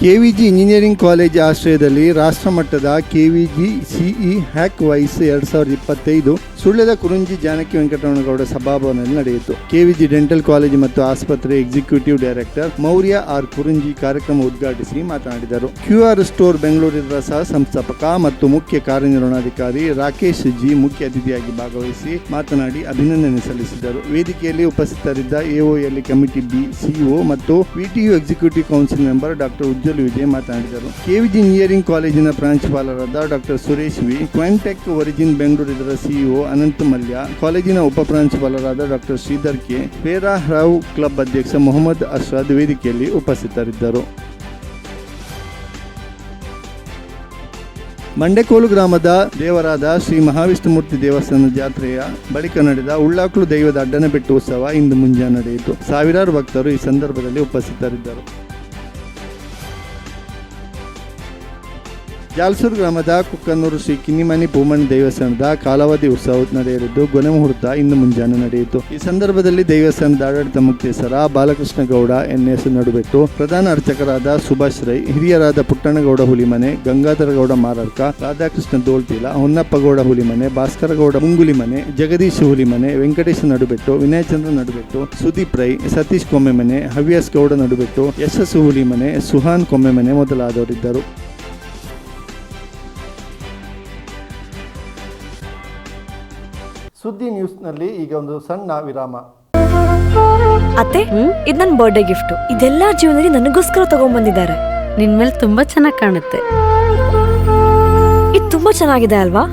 KVG engineering college ಆಶ್ರಯದಲ್ಲಿ ರಾಷ್ಟ್ರಮಟ್ಟದ KVG CE hack wise ಎರಡು ಸಾವಿರದ ಇಪ್ಪತ್ತೈದು ಸುಳ್ಯದ ಕುರುಂಜಿ ಜಾನಕಿ ವೆಂಕಟರಮಣಗೌಡ ಸಭಾಭವನದಲ್ಲಿ ನಡೆಯಿತು. ಕೆವಿಜಿ ಡೆಂಟಲ್ ಕಾಲೇಜ್ ಮತ್ತು ಆಸ್ಪತ್ರೆ executive director Maurya R Kurunji ಕಾರ್ಯಕ್ರಮ ಉದ್ಘಾಟಿಸಿ ಮಾತನಾಡಿದರು. ಕ್ಯೂಆರ್ ಸ್ಟೋರ್ ಬೆಂಗಳೂರಿನ ಸಹ ಸಂಸ್ಥಾಪಕ ಮತ್ತು ಮುಖ್ಯ ಕಾರ್ಯನಿರ್ವಹಣಾಧಿಕಾರಿ ರಾಕೇಶ್ ಜಿ ಮುಖ್ಯ ಅತಿಥಿಯಾಗಿ ಭಾಗವಹಿಸಿ ಮಾತನಾಡಿ ಅಭಿನಂದನೆ ಸಲ್ಲಿಸಿದರು. ವೇದಿಕೆಯಲ್ಲಿ ಉಪಸ್ಥಿತರಿದ್ದ ಎಒಎಲ್ ಕಮಿಟಿ ಬಿ ಸಿಇಒ ಮತ್ತು VTU executive council member doctor Vijay ಮಾತನಾಡಿದರು ಕೆವಿಜಿ ಇಂಜಿನಿಯರಿಂಗ್ ಕಾಲೇಜಿನ ಪ್ರಾಂಶುಪಾಲರಾದ doctor Suresh V Quantech origin Bengaluru CEO Ananta Malya, ಕಾಲೇಜಿನ ಉಪ ಪ್ರಾಂಶುಪಾಲರಾದ doctor Sridhar K, Pera Rao club ಅಧ್ಯಕ್ಷ ಮೊಹಮ್ಮದ್ ಅಶ್ರದ್ ವೇದಿಕೆಯಲ್ಲಿ ಉಪಸ್ಥಿತರಿದ್ದರು. ಮಂಡೆಕೋಲು ಗ್ರಾಮದ ದೇವರಾದ ಶ್ರೀ ಮಹಾವಿಷ್ಣುಮೂರ್ತಿ ದೇವಸ್ಥಾನ ಜಾತ್ರೆಯ ಬಳಿಕ ನಡೆದ ಉಳ್ಳಾಕ್ಲು ದೈವದ ಅಡ್ಡನಬೆಟ್ಟು ಉತ್ಸವ ಇಂದು ಮುಂಜಾನೆ ನಡೆಯಿತು. ಸಾವಿರಾರು ಭಕ್ತರು ಈ ಸಂದರ್ಭದಲ್ಲಿ ಉಪಸ್ಥಿತರಿದ್ದರು. ಜಾಲ್ಸೂರು ಗ್ರಾಮದ ಕುಕ್ಕನೂರು ಶ್ರೀ ಕಿನ್ನಿಮನಿ ಭೂಮನ ದೇವಸ್ಥಾನದ ಕಾಲಾವಧಿ ಉತ್ಸವ ನಡೆಯಲಿದ್ದು ಗೊನೆ ಮುಹೂರ್ತ ಇಂದು ಮುಂಜಾನೆ ನಡೆಯಿತು. ಈ ಸಂದರ್ಭದಲ್ಲಿ ದೇವಸ್ಥಾನದ ಆಡಳಿತ ಮುಖ್ಯಸ್ಥರ ಬಾಲಕೃಷ್ಣ ಗೌಡ ಎನ್ಎಸ್ ನಡುಬೆಟ್ಟು ಪ್ರಧಾನ ಅರ್ಚಕರಾದ ಸುಭಾಷ್ ರೈ, ಹಿರಿಯರಾದ ಪುಟ್ಟಣಗೌಡ ಹುಲಿಮನೆ, ಗಂಗಾಧರ ಗೌಡ ಮಾರಡ್ಕ ರಾಧಾಕೃಷ್ಣ ದೋಳ್ತಿಲ ಹೊನ್ನಪ್ಪಗೌಡ ಹುಲಿಮನೆ, ಭಾಸ್ಕರ ಗೌಡ ಮುಂಗುಲಿಮನೆ ಜಗದೀಶ್ ಹುಲಿಮನೆ, ವೆಂಕಟೇಶ ನಡುಬೆಟ್ಟು ವಿನಯಚಂದ್ರ ನಡುಬೆಟ್ಟು ಸುದೀಪ್ ರೈ, ಸತೀಶ್ ಕೊಮ್ಮೆಮನೆ, ಹವ್ಯಾಸ್ ಗೌಡ ನಡುಬೆಟ್ಟು ಯಶಸ್ಸು ಹುಲಿಮನೆ, ಸುಹಾನ್ ಕೊಮ್ಮೆಮನೆ ಮೊದಲಾದವರಿದ್ದರು. ಸುದ್ದಿ ನ್ಯೂಸ್ನಲ್ಲಿ ಈಗ ಒಂದು ಸಣ್ಣ ವಿರಾಮ. ಅತ್ತೆ ಇದು ನನ್ನ ಬರ್ಡೇ ಗಿಫ್ಟ್ ಇದೆಲ್ಲ ಜೀವನದಲ್ಲಿ ನನಗೋಸ್ಕರ ತಗೊಂಡ್ಬಂದಿದ್ದಾರೆ ನಿನ್ ಮೇಲೆ ತುಂಬಾ ಚೆನ್ನಾಗಿ ಕಾಣುತ್ತೆ. ಇದು ತುಂಬಾ ಚೆನ್ನಾಗಿದೆ ಅಲ್ವಾ?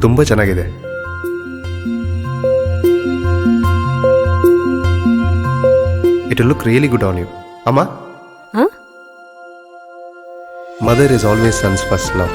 ತುಂಬಾ ಚೆನ್ನಾಗಿದೆ. It look really good on you ಅಮ್ಮ? ಹ? Mother is always sons first love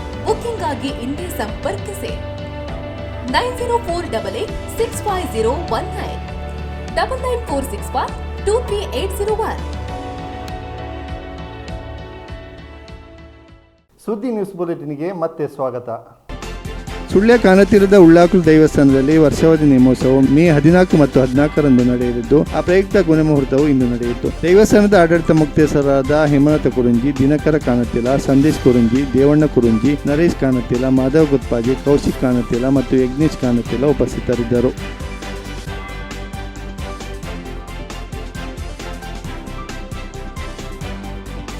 Booking ಆಗಿ ಇಂದೇ ಸಂಪರ್ಕಿಸಿ. Nine zero four double eight six five zero one nine. Double nine four six five two three eight zero one. ಸುದ್ದಿ news ಬುಲೆಟಿನ್ಗೆ ಮತ್ತೆ ಸ್ವಾಗತ. ಸುಳ್ಯ ಕಾನತೀರದ ಉಳ್ಳಾಕುಲ್ ದೇವಸ್ಥಾನದಲ್ಲಿ ವರ್ಷಾವಧಿ ನೇಮೋತ್ಸವ ಮೇ ಹದಿನಾಲ್ಕು ಮತ್ತು ಹದಿನಾಲ್ಕರಂದು ನಡೆಯಲಿದ್ದು, ಆ ಪ್ರಯುಕ್ತ ಗುಣಮುಹೂರ್ತವು ಇಂದು ನಡೆಯಿತು. ದೇವಸ್ಥಾನದ ಆಡಳಿತ ಮುಕ್ತೇಸರಾದ ಹೇಮನಾಥ ಕುರುಂಜಿ, ದಿನಕರ ಕಾನತಿಲ ಸಂದೇಶ್ ಕುರುಂಜಿ, ದೇವಣ್ಣ ಕುರುಂಜಿ, ನರೇಶ್ ಕಾನತಿಲ ಮಾಧವ್ ಗುತ್ಪಾಜಿ ಕೌಶಿಕ್ ಕಾನತಿಲ ಮತ್ತು ಯಜ್ಞೇಶ್ ಕಾನತಿಲ ಉಪಸ್ಥಿತರಿದ್ದರು.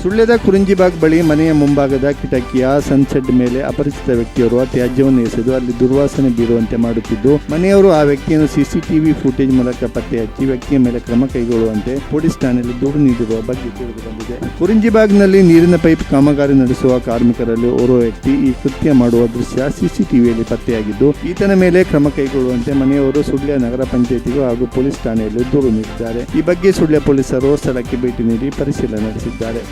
ಸುಳ್ಯದ ಕುರಿಂಜಿಬಾಗ್ ಬಳಿ ಮನೆಯ ಮುಂಭಾಗದ ಕಿಟಕಿಯ ಸನ್ಸೆಟ್ ಮೇಲೆ ಅಪರಿಚಿತ ವ್ಯಕ್ತಿಯವರು ತ್ಯಾಜ್ಯವನ್ನು ಎಸೆದು ಅಲ್ಲಿ ದುರ್ವಾಸನೆ ಬೀರುವಂತೆ ಮಾಡುತ್ತಿದ್ದು, ಮನೆಯವರು ಆ ವ್ಯಕ್ತಿಯನ್ನು ಸಿಸಿಟಿವಿ ಫುಟೇಜ್ ಮೂಲಕ ಪತ್ತೆ ಹಚ್ಚಿ ವ್ಯಕ್ತಿಯ ಮೇಲೆ ಕ್ರಮ ಕೈಗೊಳ್ಳುವಂತೆ ಪೊಲೀಸ್ ಠಾಣೆಯಲ್ಲಿ ದೂರು ನೀಡಿರುವ ಬಗ್ಗೆ ತಿಳಿದು ಬಂದಿದೆ. ಕುರಿಂಜಿಬಾಗ್ನಲ್ಲಿ ನೀರಿನ ಪೈಪ್ ಕಾಮಗಾರಿ ನಡೆಸುವ ಕಾರ್ಮಿಕರಲ್ಲಿ ಓರ್ವ ವ್ಯಕ್ತಿ ಈ ಕೃತ್ಯ ಮಾಡುವ ದೃಶ್ಯ ಸಿಸಿಟಿವಿಯಲ್ಲಿ ಪತ್ತೆಯಾಗಿದ್ದು, ಈತನ ಮೇಲೆ ಕ್ರಮ ಕೈಗೊಳ್ಳುವಂತೆ ಮನೆಯವರು ಸುಳ್ಯ ನಗರ ಪಂಚಾಯಿತಿಗೂ ಹಾಗೂ ಪೊಲೀಸ್ ಠಾಣೆಯಲ್ಲಿ ದೂರು ನೀಡಿದ್ದಾರೆ. ಈ ಬಗ್ಗೆ ಸುಳ್ಯ ಪೊಲೀಸರು ಸ್ಥಳಕ್ಕೆ ಭೇಟಿ ನೀಡಿ ಪರಿಶೀಲನೆ ನಡೆಸಿದ್ದಾರೆ.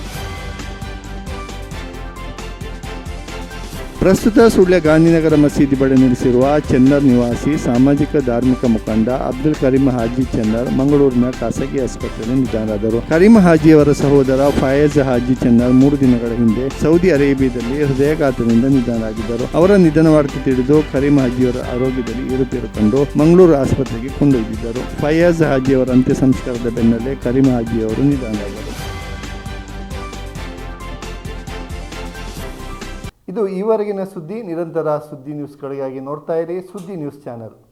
ಪ್ರಸ್ತುತ ಸುಳ್ಯ ಗಾಂಧಿನಗರ ಮಸೀದಿ ಬಳಿ ನಡೆಸಿರುವ ಚೆನ್ನರ್ ನಿವಾಸಿ, ಸಾಮಾಜಿಕ ಧಾರ್ಮಿಕ ಮುಖಂಡ ಅಬ್ದುಲ್ ಕರೀಂ ಹಾಜಿ ಚೆನ್ನರ್ ಮಂಗಳೂರಿನ ಖಾಸಗಿ ಆಸ್ಪತ್ರೆಯಲ್ಲಿ ನಿಧನರಾದರು. ಕರೀಂ ಹಾಜಿಯವರ ಸಹೋದರ ಫಯಾಜ್ ಹಾಜಿ ಚೆನ್ನರ್ ಮೂರು ದಿನಗಳ ಹಿಂದೆ ಸೌದಿ ಅರೇಬಿಯಾದಲ್ಲಿ ಹೃದಯಾಘಾತದಿಂದ ನಿಧನರಾಗಿದ್ದರು. ಅವರ ನಿಧನ ವಾರ್ತೆ ತಿಳಿದು ಕರೀಂ ಹಾಜಿಯವರ ಆರೋಗ್ಯದಲ್ಲಿ ಏರುಪೇರು ಕಂಡು ಮಂಗಳೂರು ಆಸ್ಪತ್ರೆಗೆ ಕೊಂಡೊಯ್ದಿದ್ದರು. ಫಯಾಜ್ ಹಾಜಿಯವರ ಅಂತ್ಯ ಸಂಸ್ಕಾರದ ಬೆನ್ನಲ್ಲೇ ಕರೀಂ ಹಾಜಿಯವರು ನಿಧನರಾದರು. ಇದು ಈವರೆಗಿನ ಸುದ್ದಿ. ನಿರಂತರ ಸುದ್ದಿ ನ್ಯೂಸ್ಗಳಿಗಾಗಿ ನೋಡ್ತಾ ಇರಿ. ಸುದ್ದಿ ನ್ಯೂಸ್ ಚಾನೆಲ್.